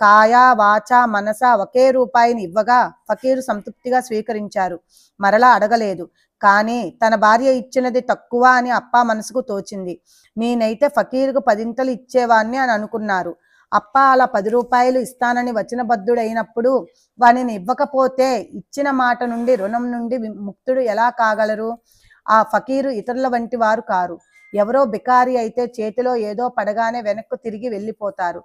కాయ వాచ మనస ఒకే రూపాయిని ఇవ్వగా ఫకీరు సంతృప్తిగా స్వీకరించారు. మరలా అడగలేదు. కానీ తన భార్య ఇచ్చినది తక్కువ అని అప్ప మనసుకు తోచింది. నేనైతే ఫకీరుకు పదింతలు ఇచ్చేవాణ్ణి అని అనుకున్నారు. అప్ప అలా పది రూపాయలు ఇస్తానని వచనబద్ధుడైనప్పుడు వానిని ఇవ్వకపోతే ఇచ్చిన మాట నుండి రుణం నుండి ముక్తుడు ఎలా కాగలరు? ఆ ఫకీరు ఇతరుల వంటి వారు కారు. ఎవరో బికారి అయితే చేతిలో ఏదో పడగానే వెనక్కు తిరిగి వెళ్ళిపోతారు.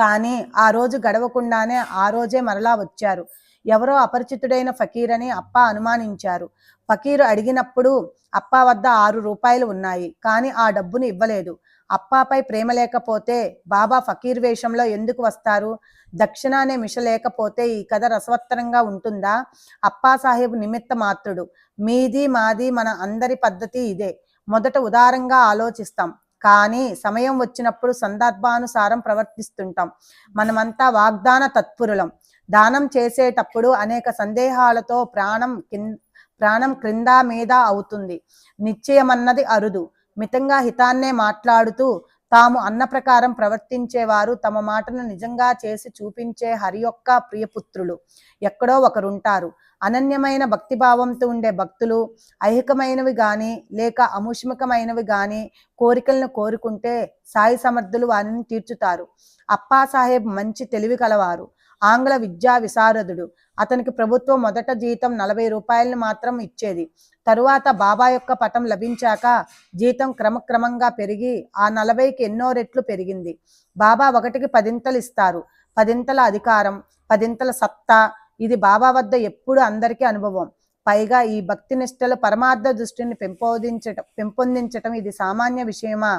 కానీ ఆ రోజు గడవకుండానే ఆ రోజే మరలా వచ్చారు. ఎవరో అపరిచితుడైన ఫకీర్ అని అప్ప అనుమానించారు. ఫకీరు అడిగినప్పుడు అప్ప వద్ద ఆరు రూపాయలు ఉన్నాయి కానీ ఆ డబ్బును ఇవ్వలేదు. అప్పాపై ప్రేమ లేకపోతే బాబా ఫకీర్ వేషంలో ఎందుకు వస్తారు? దక్షిణ అనే మిష లేకపోతే ఈ కథ రసవత్తరంగా ఉంటుందా? అప్పా సాహెబ్ నిమిత్త మాత్రుడు. మీది మాది మన అందరి పద్ధతి ఇదే. మొదట ఉదారంగా ఆలోచిస్తాం. కానీ సమయం వచ్చినప్పుడు సందర్భానుసారం ప్రవర్తిస్తుంటాం. మనమంతా వాగ్దాన తత్పురులం. దానం చేసేటప్పుడు అనేక సందేహాలతో ప్రాణం కింద ప్రాణం క్రింద మీద అవుతుంది. నిశ్చయమన్నది అరుదు. మితంగా హితాన్నే మాట్లాడుతూ తాము అన్న ప్రకారం ప్రవర్తించేవారు తమ మాటను నిజంగా చేసి చూపించే హరి యొక్క ప్రియపుత్రులు. ఎక్కడో ఒకరుంటారు. అనన్యమైన భక్తిభావంతో ఉండే భక్తులు ఐహికమైనవి గాని లేక అముష్మికమైనవి గాని కోరికలను కోరుకుంటే సాయి సమర్థులు వారిని తీర్చుతారు. అప్పా సాహెబ్ మంచి తెలివి కలవారు. ఆంగ్ల విద్యా విశారదుడు. అతనికి ప్రభుత్వం మొదట జీతం నలభై రూపాయలను మాత్రం ఇచ్చేది. తరువాత బాబా యొక్క పటం లభించాక జీతం క్రమక్రమంగా పెరిగి ఆ నలభైకి ఎన్నో రెట్లు పెరిగింది. బాబా ఒకటికి పదింతలు ఇస్తారు. పదింతల అధికారం పదింతల సత్తా ఇది బాబా వద్ద ఎప్పుడు అందరికీ అనుభవం. పైగా ఈ భక్తి నిష్టలు పరమార్థ దృష్టిని పెంపొందించటం పెంపొందించటం ఇది సామాన్య విషయమా?